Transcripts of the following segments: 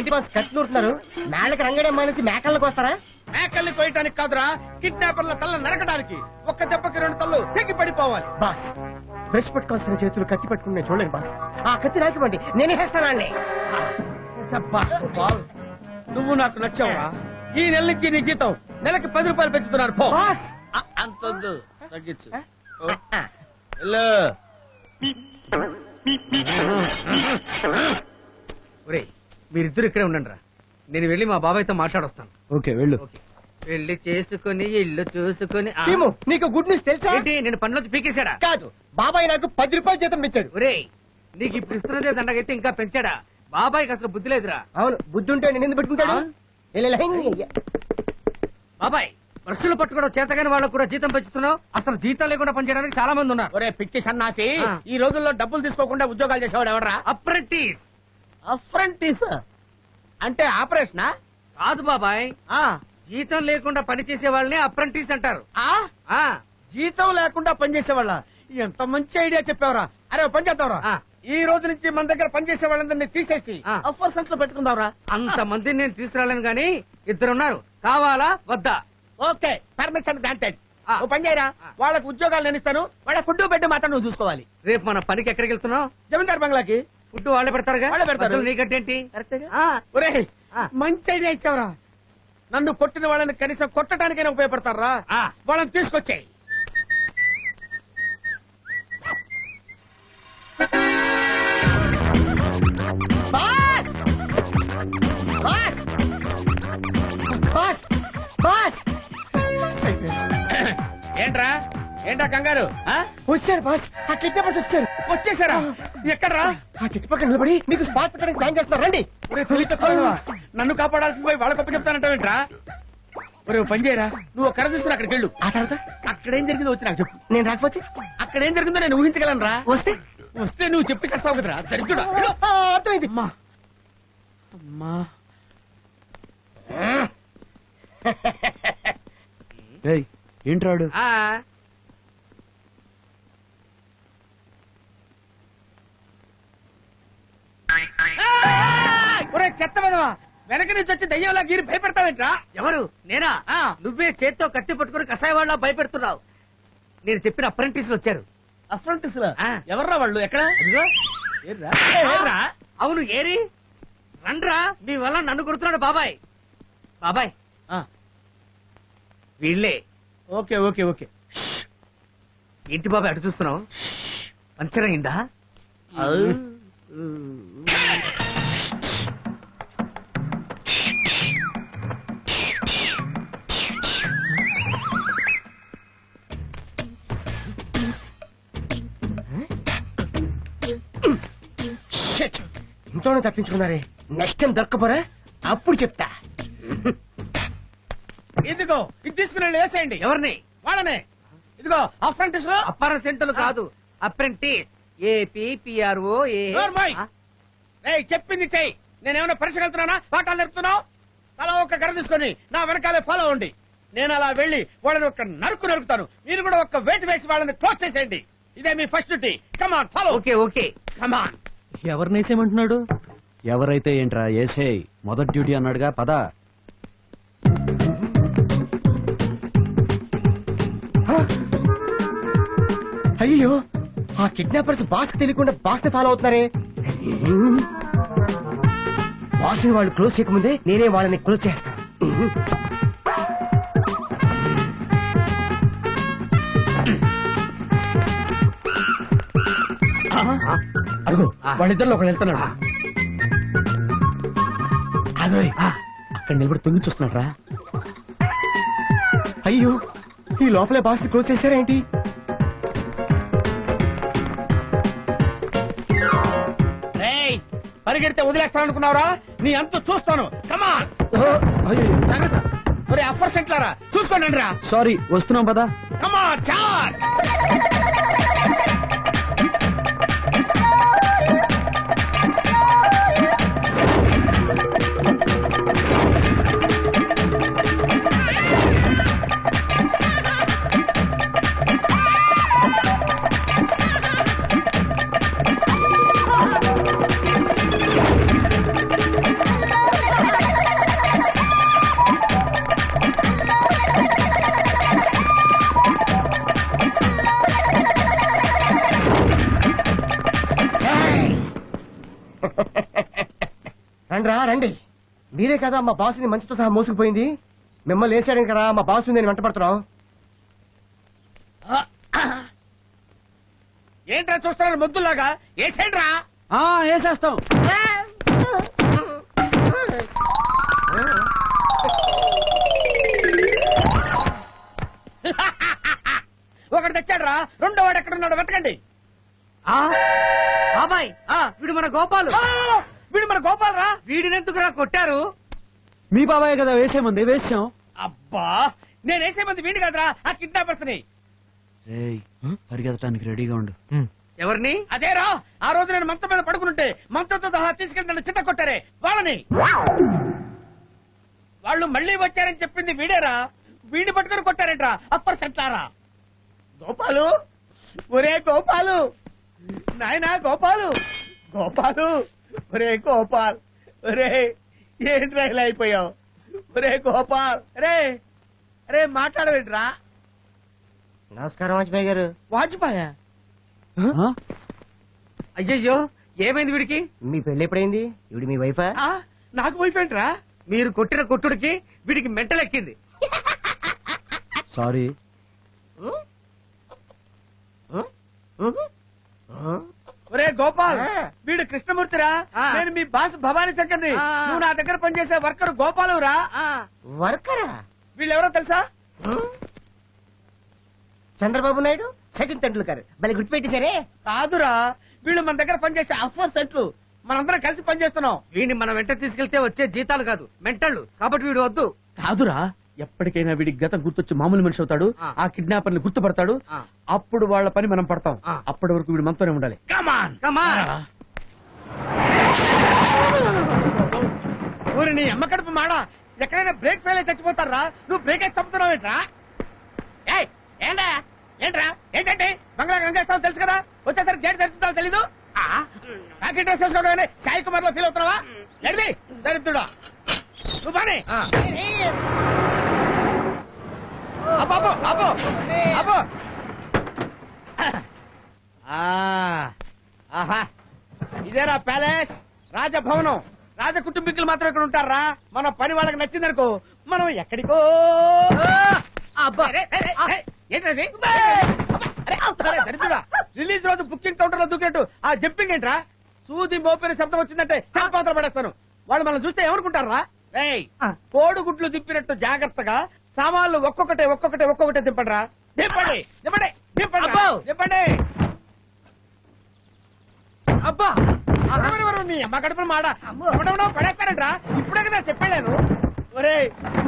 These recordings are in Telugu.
ఏంటి బాస్ కట్లు నూరుతున్నారు మేళ్ళకి రంగడే మానేసి మేకలకు వస్తారా మేకల్ని కోయటానికి కాదురా కిడ్నాపర్ల తల్ల నరకడానికి. ఒక్క దెబ్బకి రెండు తల్లు తెగి పడిపోవాలి. బాస్ బ్రష్ పట్టుకోవాల్సిన చేతులు కత్తి పట్టుకుని చూడలేను బాస్. ఆ కత్తి నాకివ్వండి నేనే వేస్తానండి. నువ్వు నాకు నచ్చావురా. ఈ నెల నుంచి నీ జీతం నెలకి పది రూపాయలు పెంచుతున్నారు. పో. బాస్! అంతొద్దు తగ్గించు. మీరిద్దరు ఇక్కడే ఉండండి నేను వెళ్ళి మా బాబాయ్తో మాట్లాడొస్తాను. ఓకే వెళ్ళు. పెళ్ళి చేసుకుని ఇల్లు చూసుకుని ఆ- టీము నీకు గుడ్ న్యూస్ తెలుసా? ఏంటి నేను పనిలోంచి పీకేశాడా? కాదు బాబాయ్ నాకు పది రూపాయలు జీతం ఇచ్చాడు. ఒరేయ్ నీకు ఇప్పుడు ఇస్తున్నదే దండగైతే ఇంకా పెంచాడా? బాబాయ్కి అసలు బుద్ధి లేదురా. అవును బుద్ధి ఉంటే నేను ఎందుకు పెట్టుకుంటాడు ఆ? లే, లే, లే. బాబాయ్ బ్రష్లు పట్టుకోవడం చేతగాని వాళ్ళకు కూడా జీతం పెంచుతున్నావు? అసలు జీతం లేకుండా పనిచేయడానికి చాలా మంది ఉన్నారు. ఒరే పిచ్చి సన్నాసి ఆ. ఈ రోజుల్లో డబ్బులు తీసుకోకుండా ఉద్యోగాలు చేసేవాడు ఎవడరా? అప్రెంటిస్. అఫ్రంటీస్. అంటే ఆపరేషనా? కాదు బాబాయ్. ఆ. జీతం లేకుండా పనిచేసే వాళ్ళని అప్రెంటిస్ అంటారు. ఆ? ఆ. జీతం లేకుండా పనిచేసే వాళ్ళ ఎంత మంచి ఐడియా చెప్పావురా. అరే ఓ పని చేద్దాంరా. ఆ. ఈ రోజు నుంచి మన దగ్గర పనిచేసే వాళ్ళందరినీ తీసేసి. ఆ. అఫర్ సెంటర్లో పెట్టుకుందాంరా. అంత మందిని నేను తీసుకురాలేను గాని ఇద్దరున్నారు. కావాలా వద్దా? ఓకే పర్మిషన్ గ్రాంటెడ్ ఆ. ఓ పని చేయరా? ఆ. వాళ్ళకి ఉద్యోగాలు నేను ఇస్తాను. వాళ్ళ ఫుడ్ బెడ్ మాత్రం నువ్వు చూసుకోవాలి. రేపు మన పనికి ఎక్కడికి వెళ్తున్నావు? జమీందార్ బంగ్లాకి. ఫుడ్ వాళ్ళే పెడతారుగా? వాళ్ళే పెడతారు. మధ్యలో నీకంటేంటి? ఆ, ఒరే ఆ. మంచి ఐడియా ఇచ్చావురా. నన్ను కొట్టిన వాళ్ళని కనీసం కొట్టడానికైనా ఉపయోగపడతారా? ఆ. వాళ్ళని తీసుకొచ్చాయి. బాస్! బాస్! బాస్! బాస్! ఏంట్రా? ఏంట్రా కంగారు? ఆ? వచ్చారు బాస్. ఆ కిడ్నాపర్స్ వచ్చారు. వచ్చేసారా? ఎక్కడ్రా? ఆ చెట్టు పక్కన నిలబడి మీకు స్పాట్ పెట్టడానికి ప్లాన్ చేస్తున్నారు. రండి. ఒరే నన్ను కాపాడాల్సింది పోయి వాళ్ళ గొప్ప చెప్తానంటావేంట్రా ఒరే ఓ పని చేయరా? నువ్వు ఒక కర తీసుకుని అక్కడికి వెళ్ళు. ఆ తర్వాత? అక్కడ ఏం జరిగిందో వచ్చి నాకు చెప్పు. నేను రాకపోతే? అక్కడ ఏం జరిగిందో నేను ఊహించగలను రా వస్తే? వస్తే నువ్వు చెప్పి చేస్తావు కదరా? దరిద్రుడా. వెళ్ళు. ఆ, అర్థమైంది. అమ్మా. అమ్మా. ఏంట్రాడు ఆ, ఒరే చెత్త విధవా వెనక నుంచి వచ్చి దయ్యంలా గీరి భయపెడతావేంట్రా? ఎవరు? నేనా? ఆ. నువ్వే చేత్తో కత్తి పట్టుకుని కషాయ వాళ్ళ భయపెడుతున్నావు. నేను చెప్పిన అప్రెంటిస్ వచ్చారు. అఫ్రంటిస్ ఆ. ఎవర్రా వాళ్ళు? ఎక్కడ? అదిగో. ఏర్రా? ఏర్రా? అవును ఏరి? రండ్రా మీ వల్ల నన్ను కొడుతున్నాడు బాబాయ్. బాబాయ్. ఆ, వీళ్ళే. Okay okay okay. ఏంటి బాబాయ్ అటు చూస్తున్నావు? పంచర్ అయిందా? ఇంట్లోనే తప్పించుకున్నారే. Next time దొరకపోరా? అప్పుడు చెప్తా. ఇదిగో ఇది తీసుకుని వేసేయండి. ఎవరిని? వాళ్ళనే. ఇదిగో అఫ్రంటిస్లో అప్పార సెంటర్లు కాదు అప్రెంటిస్ ఏపీ పిఆర్ఓ ఏ చెప్పింది చెయ్యి. నేనేమైనా పరీక్ష వెళ్తున్నానా? పాఠాలు నేర్పుతున్నావు? అలా ఒక గర తీసుకొని నా వెనకాలే ఫాలో అవ్వండి. నేను అలా వెళ్ళి వాళ్ళని ఒక నరుకు నరుకుతాను. మీరు కూడా ఒక వెయిట్ వేసి వాళ్ళని క్లోజ్ చేసేయండి. ఇదే మీ first duty. Come on follow okay okay. Come on ఎవరినేసేమంటున్నాడు ఎవరైతే ఏంట్రా ఏసేయ్ మొదటి డ్యూటీ అన్నాడుగా పద. అయ్యో ఆ కిడ్నాపర్స్ బాస్ తెలియకుండా బాస్ని ఫాలో అవుతున్నారే? బాస్ని వాళ్ళు క్లోజ్ చేయకముందే నేనే వాళ్ళని క్లోజ్ చేస్తాను. అడుగు. ఆ. వాళ్ళిద్దరిలో ఒకళ్ళు వెళ్తున్నాడు. అదోయ్ అక్కడ నిలబడి తొంగి చూస్తున్నాడు రా అయ్యో ఈ లోపలే బాస్ క్లోజ్ చేశారేంటి పరిగెడితే వదిలేస్తాను అనుకున్నావురా నీ అంత చూస్తాను. కమాన్ జాగ్రత్త. ఒరే అఫర్ సెంట్లారా? చూసుకోండి రా సారీ వస్తున్నాం పదా. కమాన్ చార్జ్ రండి. మీరే కదా మా బాస్ని మంచుతో సహా మోసుకుపోయింది. మిమ్మల్ని వేసాడని కదా మా బాస్ నేను వెంట పడుతున్నాం. ఏంట్రా చూస్తున్నారు ముద్దులాగా ఏసేంట్రా ఆ వేసేస్తాం ఒకటి తెచ్చాడ్రా. రెండో వాడు ఎక్కడ ఉన్నాడు వెతకండి. ఆ? బాబాయ్ ఆ. వీడు మన గోపాలు! వీడు మన గోపాల్ రా వీడినెందుకురా కొట్టారు? మీ బాబాయ్ కదా వేసేమంది వేసాం. అబ్బా నేను వేసే మంది వీడి కాదురా ఆ కిడ్నాపర్స్ని. పరిగెత్తడానికి రెడీగా ఉండు. ఎవరిని? అదేరా ఆ రోజు నేను మంచం మీద పడుకుంటే మంచంతో సహా తీసుకెళ్ళి నన్ను చిత్త కొట్టారే వాళ్ళని. వాళ్ళు మళ్ళీ వచ్చారని చెప్పింది వీడేరా వీడిని పట్టుకొని కొట్టారేంట్రా అప్పర్ సెట్లారా. గోపాలు ఒరే గోపాలు నాయనా గోపాలు గోపాలు. ఒరే గోపాల్ ఒరే ఏంట్రా ఇలా అయిపోయావు? ఒరే గోపాల్ రే రే మాట్లాడవేంట్రా? నమస్కారం వాజ్పేయి గారు. వాజ్పాయా? అయ్యయ్యో ఏమైంది వీడికి? మీ పెళ్ళి ఎప్పుడైంది? ఇవిడు మీ వైఫా? ఆ, నాకు వైఫ్ ఏంట్రా? మీరు కొట్టిన కొట్టుడికి వీడికి మెంటలెక్కింది. సారీ. ఒరే గోపాల్. వీడు కృష్ణమూర్తిరా. నేను మీ బాస్ భవానీ శంకర్ని. ఆ. నువ్వు నా దగ్గర పనిచేసే వర్కర్ గోపాలవురా. వర్కరా? వీళ్ళెవరో తెలుసా? చంద్రబాబు నాయుడు సచిన్ తెండూల్కర్ భలే గుర్తుపెట్టేశారే కాదురా వీళ్ళు మన దగ్గర పనిచేసే అఫర్ సెట్లు. మనందరం కలిసి పనిచేస్తున్నాం. వీడిని మన వెంట తీసుకెళ్తే వచ్చే జీతాలు కాదు మెంటళ్ళు. కాబట్టి వీడు వద్దు. కాదురా. ఎప్పటికైనా వీడి గతం గుర్తొచ్చి మామూలు మనిషి అవుతాడు ఆ. కిడ్నాపర్ని గుర్తుపడతాడు. అప్పుడు వాళ్ళ పని మనం పడతాం. ఆ. అప్పటి వరకు వీడు మనతోనే ఉండాలి. ఊరి నీ అమ్మ కడుపు మాడ? ఎక్కడైనా బ్రేక్ ఫెయిల్ అయితే చచ్చిపోతారా? నువ్వు బ్రేక్ అయితే చంపుతున్నావు ఏంట్రా? ఏయ్, ఏంటా ఏంట్రా? ఏంటంటే? బంగ్లా గంగేస్తావు తెలుసు కదా? వచ్చేసరికి గేట్ తెరుస్తావు తెలీదు? ప్యాకెట్ డ్రెస్ వేసుకోవడం సాయి కుమార్లో ఫీల్ అవుతున్నావా ఎడిది దరిద్రుడా నువ్వు బానే ఆ. అబ్బో అబ్బో అబ్బో అబ్బో ఆ, ఆహా. ఇదేరా ప్యాలెస్. రాజభవనం. రాజ కుటుంబీకులు మాత్రం ఇక్కడ ఉంటారా? మన పని వాళ్ళకి నచ్చిందనుకో మనం ఎక్కడికో. రిలీజ్ రోజు బుకింగ్ కౌంటర్లో దూకినట్టు. ఆ జంపింగ్ ఏంట్రా? సూది మోపిన శబ్దం వచ్చిందంటే చంపాత్ర పడేస్తాను. వాళ్ళు మనం చూస్తే ఏమనుకుంటారా? రేయ్ కోడి గుడ్లు దిప్పినట్టు జాగ్రత్తగా సామాన్లు ఒక్కొక్కటే ఒక్కొక్కటే ఒక్కొక్కటే దింపండిరా. దింపండి. దింపండి దింపండి అబ్బో. దింపండి. అబ్బా. ఎవరు, ఎవరు, మీ అమ్మ కడుపులు మాడ. ఎవడెవడో పడేస్తారంట్రా? ఇప్పుడే కదా చెప్పలేను ఒరే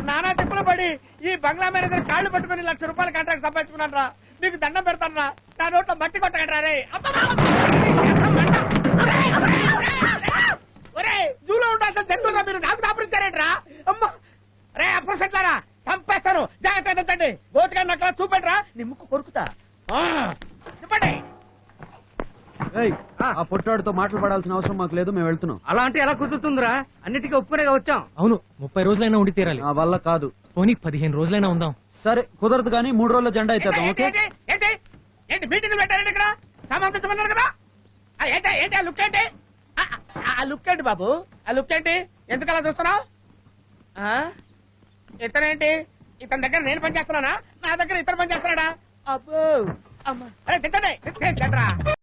నానా తిప్పులు పడి ఈ బంగ్లా మేనేజర్ కాళ్ళు పట్టుకుని లక్ష రూపాయల కాంట్రాక్ట్ సంపాదించుకున్నాను రా మీకు దండం పెడతాను నా నోట్లో మట్టి కొట్టకండి రే ఒరే జూలో ఉండాల్సిన జంతువురా మీరు. నాకు దాపరించారేంట్రా? అమ్మ. రే అప్రసెట్లారా చంపేస్తాను. జాగ్రత్త ఎత్తండి గోతిగా నక్కల చూపెట్రా నీ ముక్కు కొరుకుతా. ఆ, చెప్పండి ఏయ్, ఆ. ఆ పొట్టాడితో మాటలు పడాల్సిన అవసరం మాకు లేదు మేము వెళ్తున్నాం. అలా అంటే ఎలా కుదురుతుందిరా? అన్నిటికీ ఒప్పుకునేగా వచ్చాం. అవును ముప్పై రోజులైనా ఉండి తీరాలి. నా వల్ల కాదు. పోనీ పదిహేను రోజులైనా ఉందాం. సరే కుదరదు కానీ మూడు రోజుల జెండా ఇచ్చేద్దాం ఏంటి, ఓకే? ఏంటి ఏంటి ఏంటి? మీటింగ్ పెట్టారండి ఇక్కడ? కదా? ఆ, ఏంటి ఏంటి ఆ లుక్ ఏంటి? ఆ, ఆ, ఆ లుక్ ఏంటి బాబు? ఆ లుక్ ఏంటి? ఎందుకు అలా చూస్తున్నావు ఇతనేంటి? ఇతని దగ్గర నేను పని చేస్తున్నానా నా దగ్గర ఇతను పని చేస్తున్నాడా అబ్బో! అమ్మా. అరే తిట్టండి. తిట్టండి